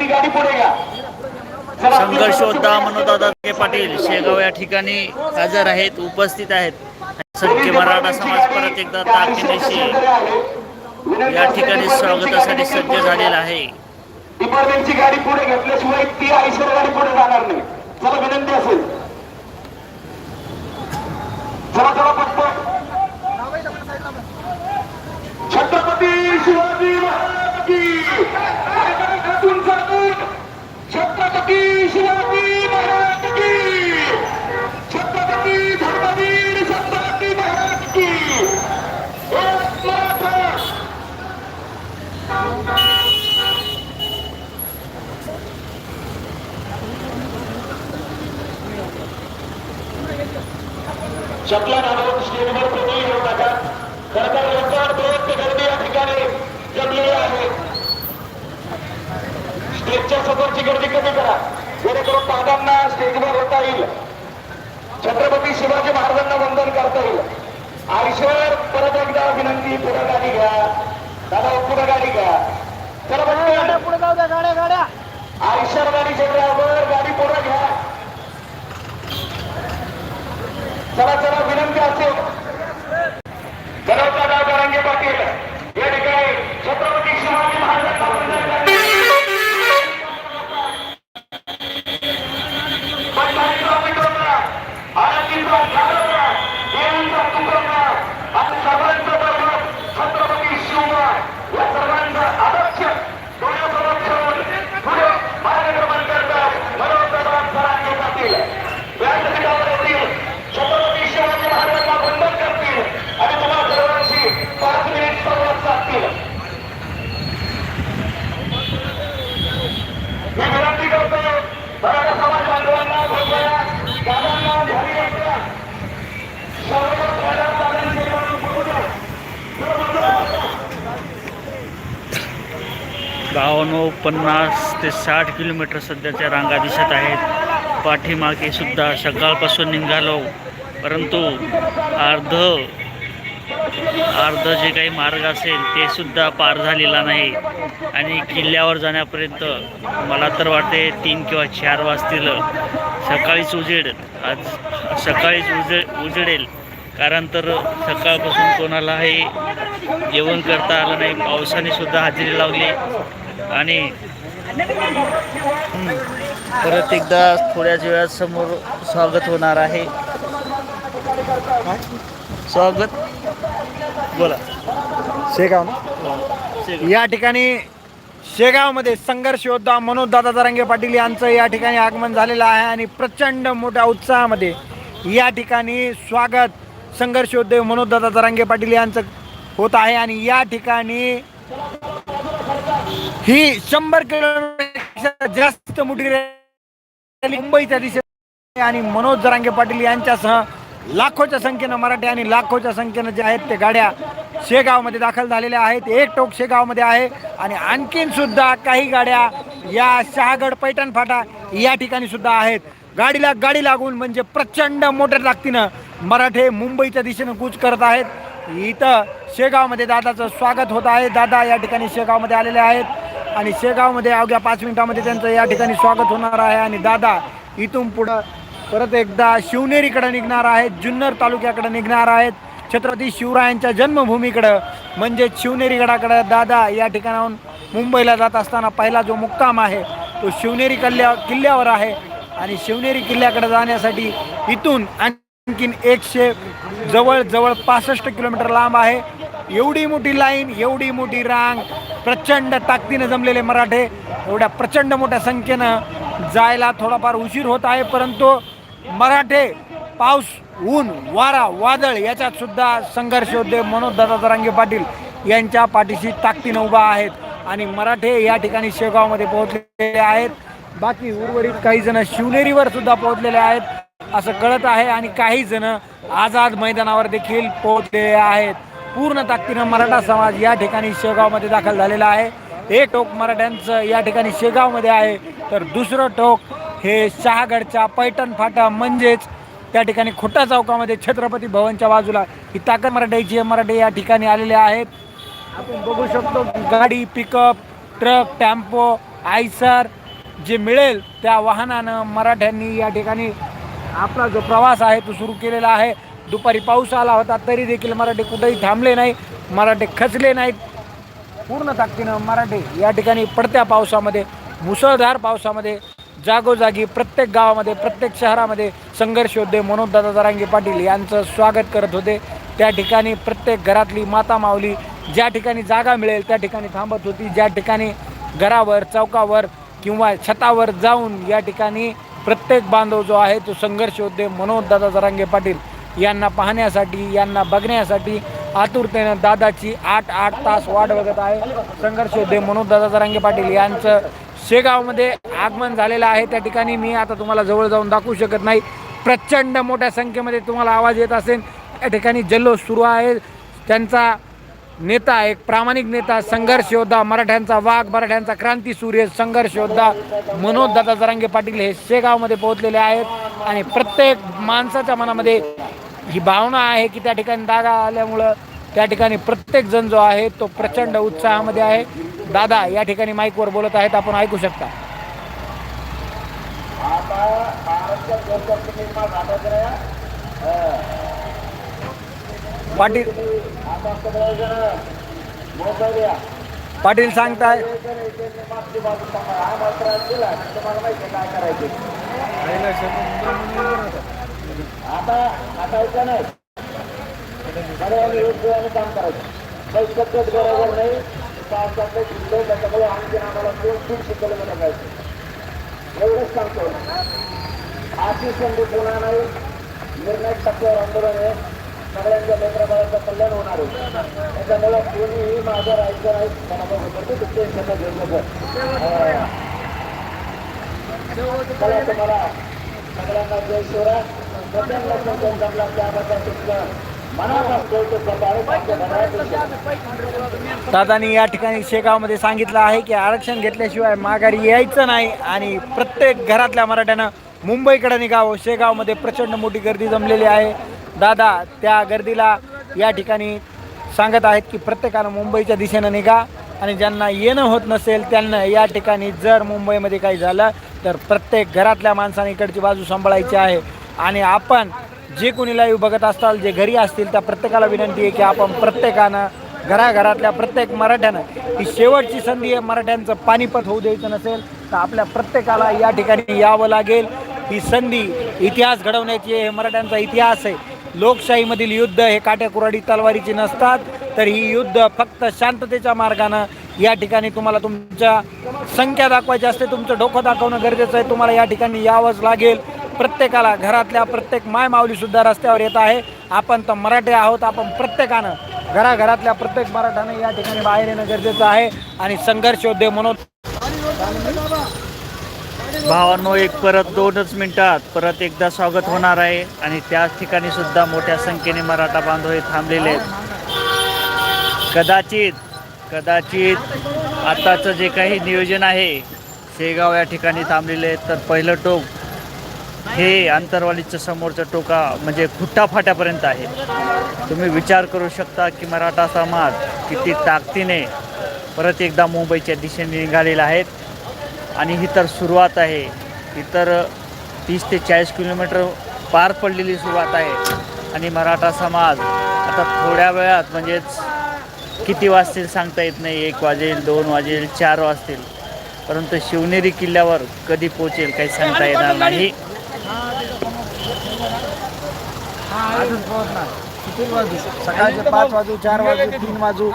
ती गाडी पुढे घ्या. चला, आपली संघर्ष प्रदर्शन होता पुढे मनोदादा के पाटील शेगाव या ठिकाणी हजर आहेत उपस्थित आहेत. संख्य मराठा समाज परत एकदा ताकदीनिशी या ठिकाणी स्वागतासाठी सज्ज झालेला आहे. डिपार्टमेंटची गाडी पुढे घेतल्याशिवाय ती आयशर गाडी पुढे जाणार नाही. चला विनंती असेल. चला चला पटपट. छत्रपती शिवाजी महाराज की छत्रपती शिवाजी महाराज की छत्रपती धर्मवीर संभाजी महाराज की एक मराठा चपला घालून स्टेजवर कोणीही येऊ नका खरं तर लवकर प्रयत्न गर्दी या ठिकाणी जमलेली आहे स्टेजच्या समोरची गर्दी कमी करा. जेणेकरून पादांना स्टेजवर होता येईल. छत्रपती शिवाजी महाराजांना वंदन करता येईल. आयुष्यावर परत एकदा विनंती पुढे गाडी घ्या. दादा पुढे गाडी घ्या. पटकन. पुढे जाऊ द्या गाड्या गाड्या. आयुष्यावर गाडीचे ड्रायव्हर गाडी पुढे घ्या. चला चला विनंती असेल गणवता गाव गरांगे पाटील या ठिकाणी छत्रपती शिवाजी महाराजांना वंदन करण्यासाठी पंढरीचा मिटवला, आळंदीचा घालवला, देवीचा तुटवला, आणि सर्वांचं बरोबर छत्रपती शिवराय या सर्वांचा आदर्श डोळ्यासमोर ठेवून पुढे मार्गक्रमण करतात मनोजदादा सरांगे पाटील व्यासपीठावर येतील छत्रपती शिवाजी महाराजांना वंदन करतील आणि तुम्हा सर्वांशी पाच मिनिट संवाद साधतील मी विनंती करतो मराठा समाज बांधवांना भोगवाया दादांना घरी यायच्या सर्व मराठा दादांचे म्हणून बोलू द्या. बावन्न पन्नास ते साठ किलोमीटर सध्याच्या रांगा दिसत आहेत. पाठीमागे सुद्धा सकाळपासून निघालो. परंतु अर्ध अर्ध जे काही मार्ग असेल ते सुद्धा पार झालेला नाही. आणि किल्ल्यावर जाण्यापर्यंत मला तर वाटते तीन किंवा चार वाजतील. सकाळीच उजेड. आज सकाळीच उजे उजेडेल. कारण तर सकाळपासून कोणालाही जेवण करता आलं नाही. पावसाने सुद्धा हजेरी लावली. आणि हं, परत एकदा थोड्याच वेळात समोर स्वागत होणार आहे. स्वागत. बोला. शेगाव ना? शेगाव. या ठिकाणी शेगावमध्ये संघर्ष योद्धा मनोज दादा तरंगे पाटील यांचं या ठिकाणी आगमन झालेलं आहे आणि प्रचंड मोठ्या उत्साहामध्ये या ठिकाणी स्वागत संघर्ष योद्धे मनोज दादा तरंगे पाटील यांचं होत आहे आणि या ठिकाणी ही शंभर किलोमीटर जास्त मोठी रॅली मुंबईच्या दिशेने आणि मनोज जरांगे पाटील यांच्यासह लाखोच्या संख्येनं मराठी आणि लाखोच्या संख्येनं जे आहेत ते गाड्या शेगावमध्ये दाखल झालेल्या आहेत. एक टोक शेगावमध्ये आहे आणि आणखीन सुद्धा काही गाड्या या शहागड पैठण फाटा या ठिकाणी सुद्धा आहेत. गाडीला गाडी लागून म्हणजे प्रचंड मोठ्या ताकदीनं मराठे मुंबईच्या दिशेनं कूच करत आहेत. इथं शेगावमध्ये दादाचं स्वागत होत आहे. दादा या ठिकाणी शेगावमध्ये आलेले आहेत आणि शेगावमध्ये अवघ्या पाच मिनिटामध्ये त्यांचं या ठिकाणी स्वागत होणार आहे आणि दादा इथून पुढं परत एकदा शिवनेरीकडं निघणार आहेत जुन्नर तालुक्याकडे निघणार आहेत. छत्रपती शिवरायांच्या जन्मभूमीकडं म्हणजेच शिवनेरीगडाकडं दादा या ठिकाणाहून मुंबईला जात असताना पहिला जो मुक्काम आहे तो शिवनेरी कल्ल्या किल्ल्यावर आहे. आणि शिवनेरी किल्ल्याकडे जाण्यासाठी इथून आणखीन एकशे जवळ जवळ पासष्ट किलोमीटर लांब आहे. एवढी मोठी लाईन एवढी मोठी रांग प्रचंड ताकदीनं जमलेले मराठे एवढ्या प्रचंड मोठ्या संख्येनं जायला थोडाफार उशीर होत आहे परंतु मराठे पाऊस ऊन वारा वादळ याच्यात सुद्धा संघर्ष होते मनोज दादा पाटील यांच्या पाठीशी ताकदीनं उभा आहेत आणि मराठे या ठिकाणी शेगावमध्ये पोहोचलेले आहेत. बाकी उर्वरित काही जण शिवनेरीवर सुद्धा पोहोचलेले आहेत असं कळत आहे आणि काही जण आझाद मैदानावर देखील पोहोचलेले आहेत. पूर्ण ताकदीनं मराठा समाज या ठिकाणी शेगावमध्ये दाखल झालेला आहे. हे टोक मराठ्यांचं या ठिकाणी शेगावमध्ये आहे. तर दुसरं टोक हे शहागडच्या पैठण फाटा म्हणजेच त्या ठिकाणी खोटा चौकामध्ये छत्रपती भवनच्या बाजूला ही ताकद मराठ्याची आहे. मराठे या ठिकाणी आलेले आहेत. आपण बघू शकतो गाडी पिकअप ट्रक टेम्पो आयसर जे मिळेल त्या वाहनानं मराठ्यांनी या ठिकाणी आपला जो प्रवास आहे तो सुरू केलेला आहे. दुपारी पाऊस आला होता तरी देखील मराठी कुठेही थांबले नाही मराठे खचले नाहीत. पूर्ण ताकदीनं मराठे या ठिकाणी पडत्या पावसामध्ये मुसळधार पावसामध्ये जागोजागी प्रत्येक गावामध्ये प्रत्येक शहरामध्ये संघर्ष होते मनोजदादा जरांगे पाटील यांचं स्वागत करत होते. त्या ठिकाणी प्रत्येक घरातली माता माऊली ज्या ठिकाणी जागा मिळेल त्या ठिकाणी थांबत होती. ज्या ठिकाणी घरावर चौकावर किंवा छतावर जाऊन या ठिकाणी प्रत्येक बांधव जो आहे तो संघर्ष होते मनोजदादा जरांगे पाटील यांना पाहण्यासाठी यांना बघण्यासाठी आतुरतेनं दादाची आठ आठ तास वाट बघत आहे संघर्ष योद्धे मनोजदादा जरांगे पाटील यांचं शेगावमध्ये आगमन झालेलं आहे. त्या ठिकाणी मी आता तुम्हाला जवळ जाऊन दाखवू शकत नाही. प्रचंड मोठ्या संख्येमध्ये तुम्हाला आवाज येत असेल. या ठिकाणी जल्लोष सुरू आहे. त्यांचा नेता एक प्रामाणिक नेता संघर्ष योद्धा मराठ्यांचा वाघ मराठ्यांचा क्रांती सूर्य संघर्ष योद्धा मनोज दादा जरांगे पाटील हे शेगावमध्ये पोहोचलेले आहेत. आणि प्रत्येक माणसाच्या मनामध्ये ही भावना आहे की त्या ठिकाणी दादा आल्यामुळं त्या ठिकाणी प्रत्येक जण जो आहे तो प्रचंड उत्साहामध्ये आहे. दादा या ठिकाणी माईकवर बोलत आहेत आपण ऐकू शकता. पाटील पाटील सांगताय. आता हटायचं नाही. योग्य काम करायचं. काही पद्धत बरोबर नाही. पावसाचं जिल्हे त्याच्यामुळे आणखी आम्हाला दोन तीनशे किलोमीटर जायचं. एवढंच सांगतो अशी संधी पुन्हा नाही. निर्णय टप्प्यावर आंदोलन आहे. सगळ्यांच्या लेकराबाळाचं कल्याण होणार आहे. त्याच्यामुळे कोणीही माझं राहायचं नाही. टेन्शन चला तुम्हाला सगळ्यांना जय शिवराय. प्रत्येक जमला त्याबद्दल तुमचं दादानी या ठिकाणी शेगावमध्ये सांगितलं आहे की आरक्षण घेतल्याशिवाय माघारी यायचं नाही आणि प्रत्येक घरातल्या मराठ्यानं मुंबईकडे निघावं. शेगावमध्ये प्रचंड मोठी गर्दी जमलेली आहे. दादा त्या गर्दीला या ठिकाणी सांगत आहेत की प्रत्येकानं मुंबईच्या दिशेनं निघा आणि ज्यांना येणं होत नसेल त्यांना या ठिकाणी जर मुंबईमध्ये काही झालं तर प्रत्येक घरातल्या माणसाने इकडची बाजू सांभाळायची आहे. आणि आपण जे कोणी लाईव्ह बघत असताल जे घरी असतील त्या प्रत्येकाला विनंती आहे की आपण प्रत्येकानं घराघरातल्या प्रत्येक मराठ्यानं ही शेवटची संधी आहे. मराठ्यांचं पानिपत होऊ द्यायचं नसेल तर आपल्या प्रत्येकाला या ठिकाणी यावं लागेल. ही संधी इतिहास घडवण्याची आहे हे मराठ्यांचा इतिहास आहे. लोकशाहीमधील युद्ध हे काट्याकुराडी तलवारीची नसतात तर ही युद्ध फक्त शांततेच्या मार्गानं या ठिकाणी तुम्हाला तुमच्या संख्या दाखवायची असते तुमचं डोकं दाखवणं गरजेचं आहे. तुम्हाला या ठिकाणी यावंच लागेल. प्रत्येकाला घरातल्या प्रत्येक माय माऊलीसुद्धा रस्त्यावर येत आहे. आपण तर मराठी आहोत आपण प्रत्येकानं घराघरातल्या प्रत्येक मराठानं या ठिकाणी बाहेर येणं गरजेचं आहे आणि संघर्ष योद्धे म्हणून भावांनो एक परत दोनच मिनिटात परत एकदा स्वागत होणार आहे आणि त्याच ठिकाणी सुद्धा मोठ्या संख्येने मराठा बांधव हे थांबलेले आहेत. कदाचित कदाचित आताचं जे काही नियोजन आहे शेगाव या ठिकाणी थांबलेले आहेत. तर पहिलं टोक हे आंतरवालीचं समोरचा टोका म्हणजे खुट्टा फाट्यापर्यंत आहे. तुम्ही विचार करू शकता की मराठा समाज किती ताकदीने परत एकदा मुंबईच्या दिशेने निघालेला आहेत आणि ही तर सुरुवात आहे. ही तर तीस ते चाळीस किलोमीटर पार पडलेली सुरुवात आहे. आणि मराठा समाज आता थोड्या वेळात म्हणजेच किती वाजतील सांगता येत नाही. एक वाजेल दोन वाजेल चार वाजतील. परंतु शिवनेरी किल्ल्यावर कधी पोचेल काही सांगता येणार नाही. सकाळचे पाच वाजू चार वाजू तीन वाजू.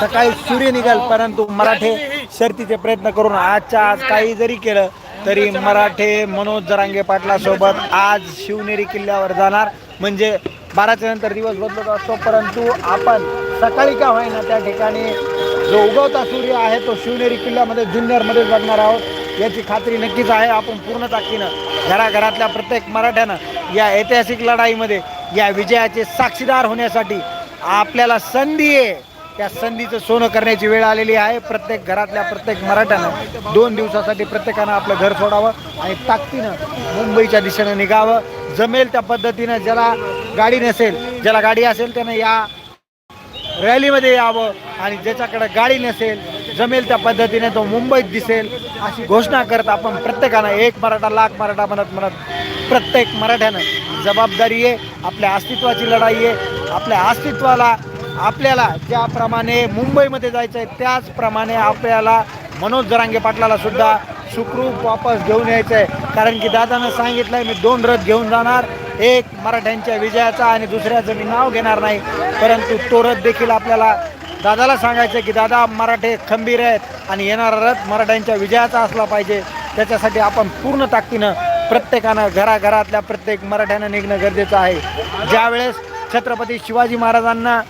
सकाळी सूर्य निघाल परंतु मराठे शर्तीचे प्रयत्न करून आजच्या आज काही जरी केलं तरी मराठे मनोज जरांगे पाटलासोबत आज शिवनेरी किल्ल्यावर जाणार. म्हणजे बाराच्या नंतर दिवस बदलत असतो परंतु आपण सकाळी का होईना त्या ठिकाणी जो उगवता सूर्य आहे तो शिवनेरी किल्ल्यामध्ये जुन्नरमध्ये जगणार आहोत. याची खात्री नक्कीच आहे. आपण पूर्ण ताकदीनं घराघरातल्या प्रत्येक मराठ्यानं या ऐतिहासिक लढाईमध्ये या विजयाचे साक्षीदार होण्यासाठी आपल्याला संधी आहे. त्या संधीचं सोनं करण्याची वेळ आलेली आहे. प्रत्येक घरातल्या प्रत्येक मराठ्यानं दोन दिवसासाठी प्रत्येकानं आपलं घर सोडावं आणि ताकदीनं मुंबईच्या दिशेनं निघावं. जमेल त्या पद्धतीनं ज्याला गाडी नसेल ज्याला गाडी असेल त्यानं या रॅलीमध्ये यावं आणि ज्याच्याकडं गाडी नसेल जमेल त्या पद्धतीने तो मुंबईत दिसेल अशी घोषणा करत आपण प्रत्येकानं एक मराठा लाख मराठा म्हणत म्हणत प्रत्येक मराठ्यानं जबाबदारी आहे आपल्या अस्तित्वाची लढाई आहे. आपल्या अस्तित्वाला आपल्याला ज्याप्रमाणे मुंबईमध्ये जायचं आहे त्याचप्रमाणे आपल्याला मनोज जरांगे पाटलाला सुद्धा सुखरूप वापस घेऊन यायचं आहे कारण की दादानं सांगितलं आहे मी दोन रथ घेऊन जाणार. एक मराठ्यांच्या विजयाचा आणि दुसऱ्याचं मी नाव घेणार नाही. परंतु तो रथ देखील आपल्याला दादाला सांगायचं की दादा मराठे खंबीर आहेत आणि येणारा रथ मराठ्यांच्या विजयाचा असला पाहिजे. त्याच्यासाठी आपण पूर्ण ताकदीनं प्रत्येकानं घराघरातल्या प्रत्येक मराठ्यानं निघणं गरजेचं आहे. ज्यावेळेस छत्रपती शिवाजी महाराजांना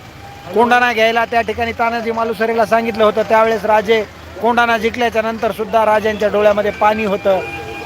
कोंडाणा घ्यायला त्या ठिकाणी तानाजी मालुसरेला सांगितलं होतं त्यावेळेस राजे कोंडाणा जिंकल्याच्या नंतरसुद्धा राजांच्या डोळ्यामध्ये पाणी होतं.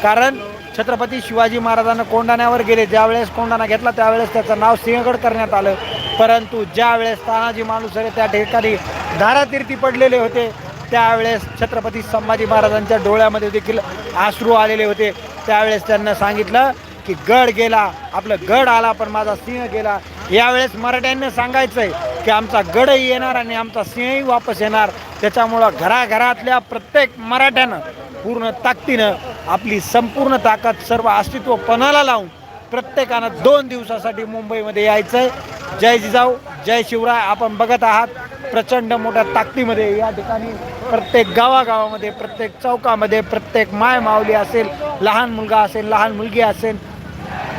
कारण छत्रपती शिवाजी महाराजांना कोंडाण्यावर गेले. ज्यावेळेस कोंडाणा घेतला त्यावेळेस त्याचं नाव सिंहगड करण्यात आलं. परंतु ज्यावेळेस तानाजी मालुसरे त्या ठिकाणी धारातीर्थी पडलेले होते त्यावेळेस छत्रपती संभाजी महाराजांच्या डोळ्यामध्ये देखील आश्रू आलेले होते. त्यावेळेस त्यांना सांगितलं की गड गेला आपलं गड आला पण माझा सिंह गेला. यावेळेस मराठ्यांना सांगायचं आहे की आमचा गडही येणार आणि आमचा सिंहही वापस येणार. त्याच्यामुळं घराघरातल्या प्रत्येक मराठ्यानं पूर्ण ताकदीनं आपली संपूर्ण ताकद सर्व अस्तित्व पणाला लावून प्रत्येकानं दोन दिवसासाठी मुंबईमध्ये यायचं आहे जय जिजाऊ जय शिवराय. आपण बघत आहात प्रचंड मोठ्या ताकदीमध्ये या ठिकाणी प्रत्येक गावागावामध्ये प्रत्येक चौकामध्ये प्रत्येक माय माऊली असेल लहान मुलगा असेल लहान मुलगी असेल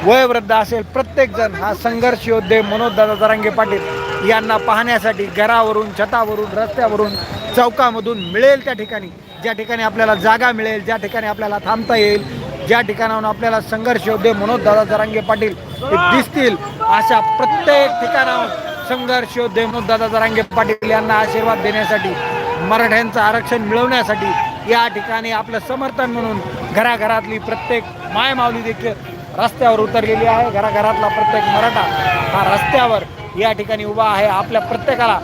वयोवृद्ध असेल प्रत्येकजण हा संघर्ष योद्धे मनोजदादा जरांगे पाटील यांना पाहण्यासाठी घरावरून छतावरून रस्त्यावरून चौकामधून मिळेल त्या ठिकाणी. ज्या ठिकाणी आपल्याला जागा मिळेल ज्या ठिकाणी आपल्याला थांबता येईल ज्या ठिकाणाहून आपल्याला संघर्ष योद्धे मनोजदादा जरांगे पाटील हे दिसतील अशा प्रत्येक ठिकाणाहून संघर्ष योद्धे मनोजदादा जरांगे पाटील यांना आशीर्वाद देण्यासाठी मराठ्यांचं आरक्षण मिळवण्यासाठी या ठिकाणी आपलं समर्थन म्हणून घराघरातली प्रत्येक मायमावली देखील रस्त्यावर उतरलेली आहे. घराघरातला प्रत्येक मराठा हा रस्त्यावर या ठिकाणी उभा आहे. आपल्या प्रत्येकाला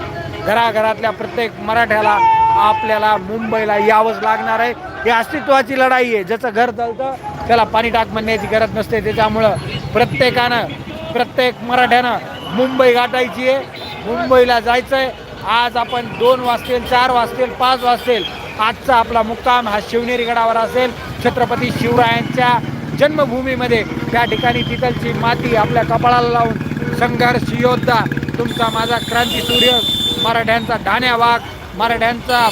घराघरातल्या प्रत्येक मराठ्याला आपल्याला मुंबईला यावंच लागणार आहे. ही अस्तित्वाची लढाई आहे. ज्याचं घर चालतं त्याला पाणी टाक म्हणण्याची गरज नसते. त्याच्यामुळं प्रत्येकानं प्रत्येक मराठ्यानं मुंबई गाठायची आहे. मुंबईला जायचं आहे आज आपण दोन वाजतील चार वाजतील पाच वाजतील. आजचा आपला मुक्काम हा शिवनेरी गडावर असेल. छत्रपती शिवरायांच्या जन्मभूमीमध्ये त्या ठिकाणी तिथलची माती आपल्या कपाळाला लावून संघर्ष योद्धा तुमचा माझा क्रांती सूर्य मराठ्यांचा धाण्या वाघ मराठ्यांचा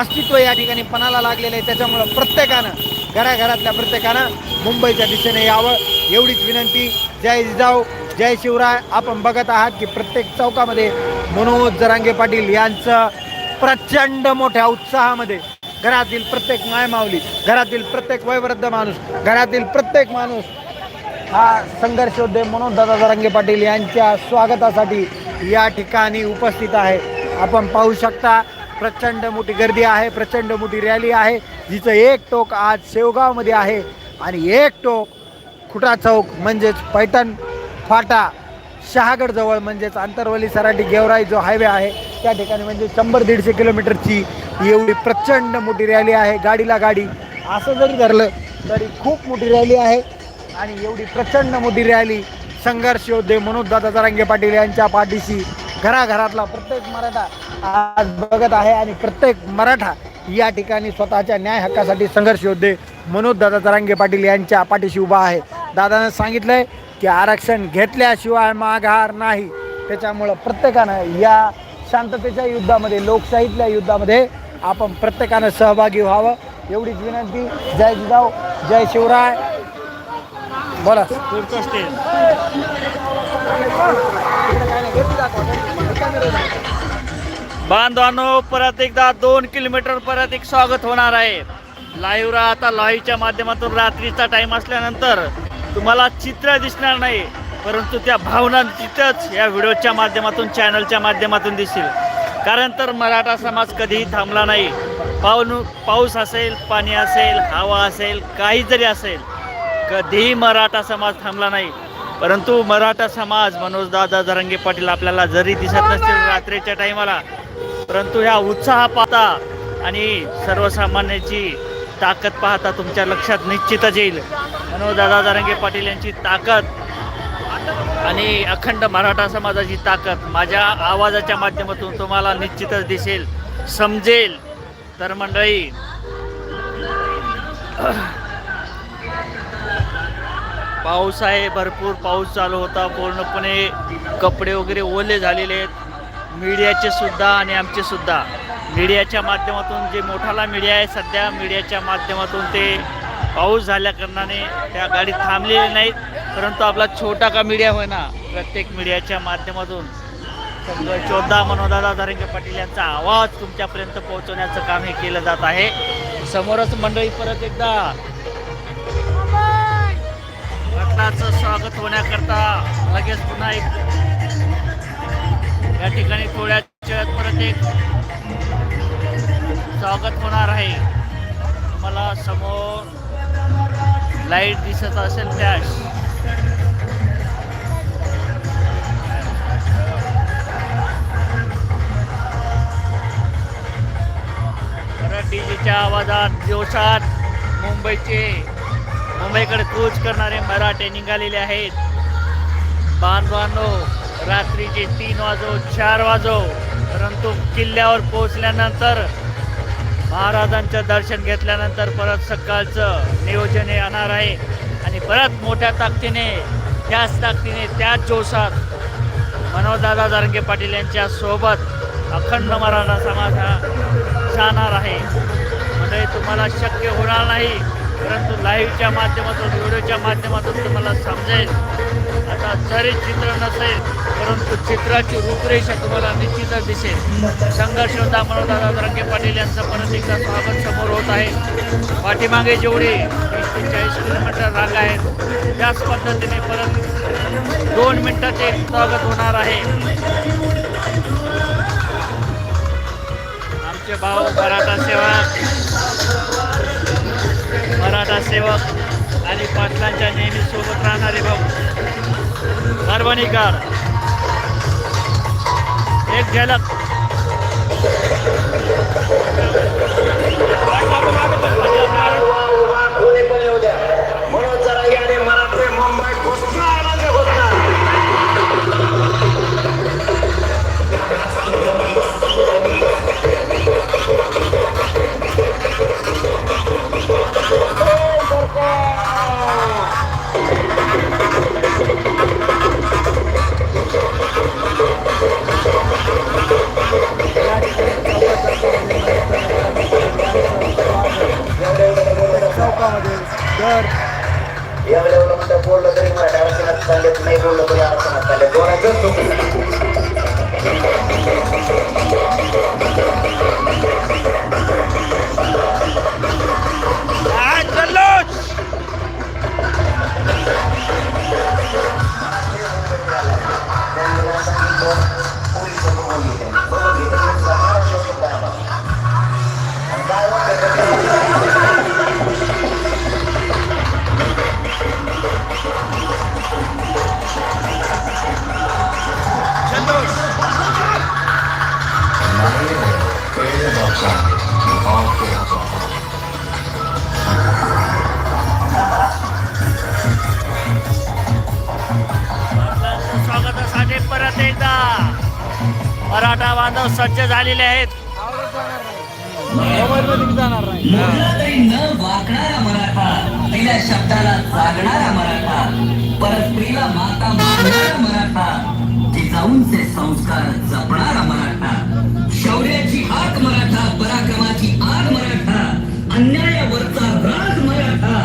अस्तित्व या ठिकाणी पणाला लागलेलं आहे. त्याच्यामुळं प्रत्येकानं घराघरातल्या प्रत्येकानं मुंबईच्या दिशेने यावं एवढीच विनंती. जय जिजाऊ जय शिवराय. आपण बघत आहात की प्रत्येक चौकामध्ये मनोज जरांगे पाटील यांचं प्रचंड मोठ्या उत्साहामध्ये घरातील प्रत्येक मायमावली घरातील प्रत्येक वयवृद्ध माणूस घरातील प्रत्येक माणूस हा संघर्ष योद्धे मनोज दादा जरांगे पाटील यांच्या स्वागतासाठी या ठिकाणी उपस्थित आहे. आपण पाहू शकता प्रचंड मोठी गर्दी आहे प्रचंड मोठी रॅली आहे जिचं एक टोक आज शेवगावमध्ये आहे. आणि एक टोक खुटा चौक म्हणजेच पैठण फाटा शहागडजवळ म्हणजेच आंतरवली सराटी गेवराई जो हायवे आहे त्या ठिकाणी म्हणजे शंभर दीडशे किलोमीटरची एवढी प्रचंड मोठी रॅली आहे गाडीला गाडी. असं जरी धरलं तरी खूप मोठी रॅली आहे. आणि एवढी प्रचंड मोठी रॅली संघर्ष योद्धे मनोज दादा जरांगे पाटील यांच्या पाठीशी घराघरातला प्रत्येक मराठा आज बघत आहे आणि प्रत्येक मराठा या ठिकाणी स्वतःच्या न्याय हक्कासाठी संघर्ष योद्धे मनोज दादा तरांगे पाटील यांच्या पाठीशी उभा आहे. दादानं सांगितलंय की आरक्षण घेतल्याशिवाय माघार नाही. त्याच्यामुळं प्रत्येकानं या शांततेच्या युद्धामध्ये लोकशाहीतल्या युद्धामध्ये आपण प्रत्येकानं सहभागी व्हावं. एवढीच विनंती. जय जिजाऊ जय शिवराय. बोला. बांधवांनो परत एकदा दोन किलोमीटर परत एक स्वागत होणार आहे. लाईव्ह आता लाईव्हच्या माध्यमातून रात्रीचा टाइम असल्यानंतर तुम्हाला चित्र दिसणार नाही परंतु त्या भावना तिथंच या व्हिडिओच्या माध्यमातून चॅनलच्या माध्यमातून दिसतील कारण तर मराठा समाज कधीही थांबला नाही. पाऊन पाऊस असेल पाणी असेल हवा असेल काही जरी असेल कधीही मराठा समाज थांबला नाही. परंतु मराठा समाज मनोजदादा जरंगे पाटील आपल्याला जरी दिसत नसतील रात्रीच्या टायमाला परंतु ह्या उत्साह पाहता आणि सर्वसामान्याची ताकद पाहता तुमच्या लक्षात निश्चितच येईल. मनोजदादा जरंगे पाटील यांची ताकद आणि अखंड मराठा समाजाची ताकद माझ्या आवाजाच्या माध्यमातून तुम्हाला निश्चितच दिसेल समजेल. तर मंडळी पाऊस आहे भरपूर पाऊस चालू होता. पूर्णपणे कपडे वगैरे ओले झालेले आहेत. मीडियाचे सुद्धा आणि आमचे सुद्धा. मीडियाच्या माध्यमातून जे मोठाला मीडिया आहे सध्या मीडियाच्या माध्यमातून ते पाऊस झाल्याकारणाने त्या गाडी थांबलेली नाहीत. परंतु आपला छोटा का मीडिया होय ना प्रत्येक मीडियाच्या माध्यमातून. समजा चोद्दा मनोदादा धरंगे पाटील यांचा आवाज तुमच्यापर्यंत पोहोचवण्याचं काम हे केलं जात आहे. समोरच मंडळी परत एकदा पाटलाचं स्वागत होण्याकरता लगेच पुन्हा एक या ठिकाणी थोड्या वेळात परत एक स्वागत होणार आहे. तुम्हाला समोर लाइट दिसत असेल फ्लॅश डीजेच्या आवाजात जोशात मुंबईचे मुंबईकडे कूच करणारे मराठे निघालेले आहेत. बांधवांनो रात्रीचे तीन वाजो चार वाजो परंतु किल्ल्यावर पोहोचल्यानंतर महाराजांचं दर्शन घेतल्यानंतर परत सकाळचं नियोजन हे येणार आहे. आणि परत मोठ्या ताकदीने त्याच ताकदीने त्याच जोशात मनोजदादा जारंगे पाटील यांच्या सोबत अखंड मराठा समाज हा जाणार आहे. म्हणजे तुम्हाला शक्य होणार नाही. परंतु लाईव्हच्या माध्यमातून व्हिडिओच्या माध्यमातून तुम्हाला समजेल. आता जरी चित्र नसेल परंतु चित्राची रूपरेषा तुम्हाला निश्चितच दिसेल. संघर्ष होता मनोदादा रंगे पाटील यांचं परत एकदा स्वागत समोर होत आहे. पाठीमागे जेवढी तीस ते चाळीस किलोमीटर रांग आहेत त्याच पद्धतीने परत दोन मिनिटात एक स्वागत होणार आहे. आमचे भाऊ मराठा सेवा मराठा सेवक आणि पाटलांच्या नेहमी सोबत राहणारे भाऊ. परभणीकर एक झलक. आलेले आहेत. शब्दाला जागणारा मराठा परस्त्रीला माता मानणारा मराठा जिजाऊंचे संस्कार जपणारा मराठा शौर्याची हाक मराठा पराक्रमाची आग मराठा अन्यायावरचा राग मराठा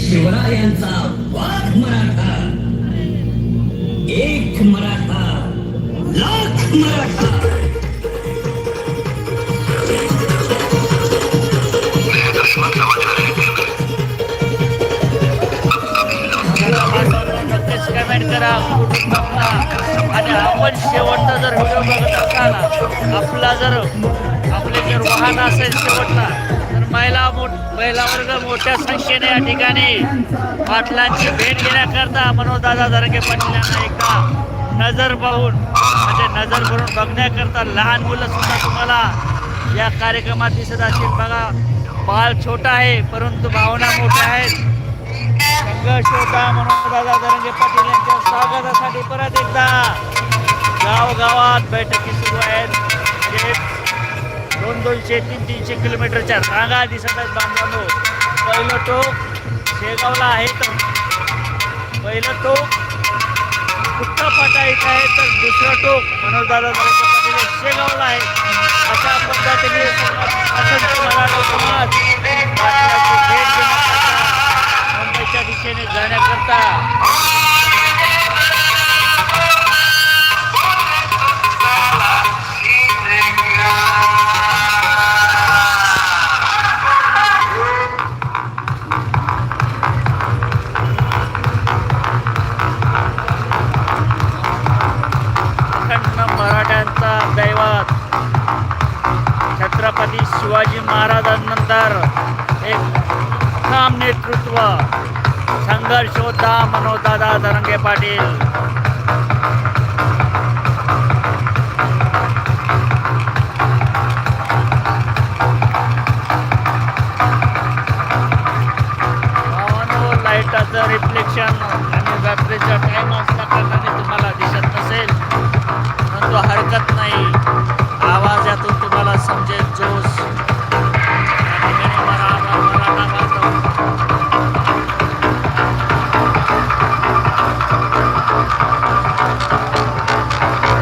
शिवरायांचा वाघ मराठा एक मराठा लाख मराठा. करा कुठून आणि आपण शेवटचा जर व्हिडिओ बघत असताना आपला जर आपले जर वाहन असेल शेवटला तर महिला मोठ महिला वर्ग मोठ्या संख्येने या ठिकाणी पाटलांची भेट घेण्याकरता मनोजदादा दरंगे पाटील यांना एकदा नजर पाहून म्हणजे नजर भरून बघण्याकरता लहान मुलं सुद्धा तुम्हाला या कार्यक्रमात दिसत असतील. बघा बाळ छोटा आहे परंतु भावना मोठ्या आहेत. संघर्ष म्हणून दादा धरंगे पाटील यांच्या स्वागतासाठी परत एकदा गावगावात बैठकी सुरू आहेत. म्हणजे दोन दोनशे तीन तीनशे किलोमीटरच्या रांगा दिसत आहेत बांधवांनो. पहिलं टोक शेगावला आहे तर पहिलं टोक कुठला फाटा इथं आहे तर दुसरं टोक मनोजदादा नरेंद्र पाटील शेगावला आहे. अशा पद्धतीने असंख्य मराठा समाज भेट मंदिराच्या दिशेने जाण्याकरता. मराठ्यांचा दैवत. छत्रपती शिवाजी महाराजांनंतर एक काम नेतृत्व. संघर्ष होता मनोदादा धनंगे पाटील. लाईटाचं रिफ्लेक्शन आणि बॅटरीचा टाईम असल्या कारणाने तुम्हाला दिसत नसेल परंतु हरकत नाही. आवाज यातून तुम्हाला समजेल जोश.